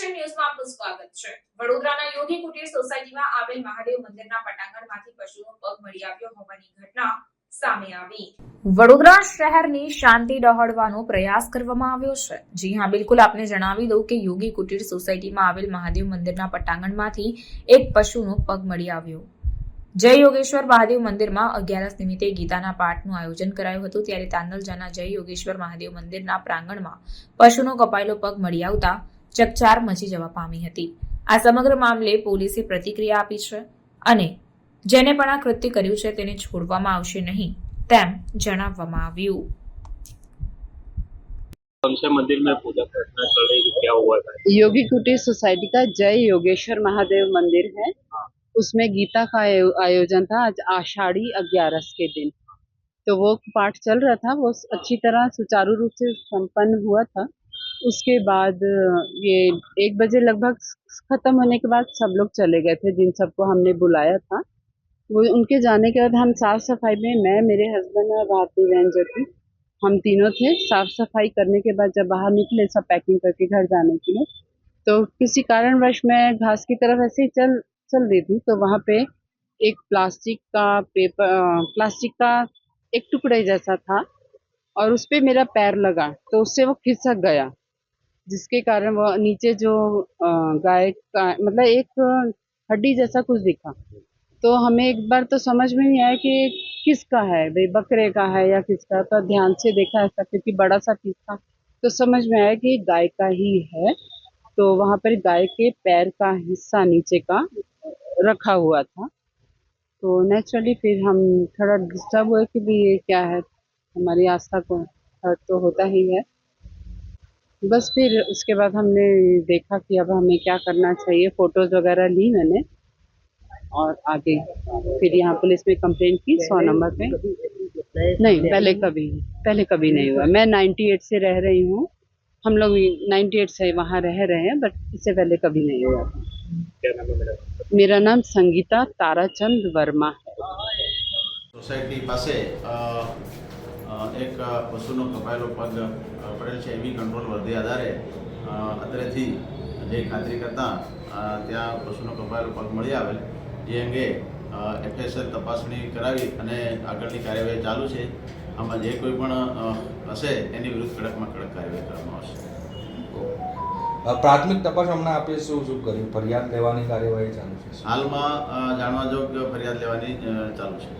Action ન્યૂઝમાં આપનું સ્વાગત છે. વડોદરાના યોગી કુટીર સોસાયટીમાં આવેલ મહાદેવ મંદિરના પટાંગણમાંથી પશુનો પગ મળી આવ્યો હોવાની ઘટના વડોદરા શહેરની શાંતિ ડહોળવાનો પ્રયાસ કરવામાં આવ્યો છે. જી હા, બિલકુલ આપને જણાવી દઉં કે યોગી કુટીર સોસાયટીમાં આવેલ મહાદેવ મંદિરના પટાંગણમાંથી એક પશુનો પગ મળી આવ્યો. જય યોગેશ્વર મહાદેવ મંદિરમાં અગિયારસ નિમિત્તે ગીતાના પાઠનું આયોજન કરાયું હતું. ત્યારે તાંદલજાના જય યોગેશ્વર મહાદેવ મંદિરના પ્રાંગણમાં પશુનો કપાયેલો પગ મળી આવતા ચકચાર મચી જવા પામી હતી આ સમગ્ર મામલે પોલીસે પ્રતિક્રિયા આપી છે અને જેને પણ આ કૃત્ય કર્યું છે તેને છોડવામાં આવશે નહીં તેમ જણાવવામાં આવ્યું कौन से मंदिर में पूजा प्रार्थना चल रही थी क्या हुआ था योगी कुटीर सोसाइटी का जय योगेश्वर महादेव मंदिर है उसमें गीता का आयो- आयोजन था आज आषाढ़ी ग्यारस के दिन तो वो पाठ चल रहा था वो अच्छी तरह सुचारू रूप से संपन्न हुआ था उसके बाद ये एक बजे लगभग खत्म होने के बाद सब लोग चले गए थे, जिन सबको हमने बुलाया था। वो, उनके जाने के बाद हम साफ़ सफ़ाई में, मैं, मेरे हस्बैंड और भारती बहन जो थी, हम तीनों थे। साफ़ सफ़ाई करने के बाद जब बाहर निकले, सब पैकिंग करके घर जाने के लिए तो किसी कारणवश मैं घास की तरफ़ ऐसे ही चल चल रही थी तो वहाँ पे एक प्लास्टिक का पेपर प्लास्टिक का एक टुकड़े जैसा था, और उस पर मेरा पैर लगा तो उससे वो खिसक गया। जिसके कारण वो नीचे जो गाय का मतलब एक हड्डी जैसा कुछ दिखा। तो हमें एक बार तो समझ में नहीं आया कि किसका है, भाई बकरे का है या किसका तो ध्यान से देखा ऐसा क्योंकि बड़ा सा पीस था। तो समझ में आया कि गाय का ही है। तो वहाँ पर गाय के पैर का हिस्सा नीचे का रखा हुआ था। तो नेचुरली फिर हम थोड़ा डिस्टर्ब हुए कि भी ये क्या है, हमारी आस्था को, हर्ट तो होता ही है। बस फिर उसके बाद हमने देखा कि अब हमें क्या करना चाहिए। फ़ोटोज़ वगैरह ली मैंने। और आगे फिर यहाँ पुलिस में कंप्लेन की सौ नंबर पे। नहीं पहले कभी पहले कभी नहीं हुआ। मैं 98 से रह रही हूँ। हम लोग 98 से वहाँ रह रहे हैं बट इससे पहले कभी नहीं हुआ। था मेरा? नाम संगीता ताराचंद वर्मा है। सोसाइटी पास એક પશુનો કપાયેલો પગ પડેલ છે એવી કંટ્રોલ વર્ધી આધારે અત્યારેથી અત્રેથી જે ખાતરી કરતાં ત્યાં પશુનો કપાયેલો પગ મળી આવેલ. જે અંગે એફએસએલ તપાસણી કરાવી અને આગળની કાર્યવાહી ચાલુ છે. આમાં જે કોઈ પણ હશે એની વિરુદ્ધ કડકમાં કડક કાર્યવાહી કરવામાં આવશે. પ્રાથમિક તપાસ હમણાં આપે શું શું કર્યું? ફરિયાદ લેવાની કાર્યવાહી ચાલુ છે? હાલમાં જાણવા જોગ ફરિયાદ લેવાની ચાલુ છે.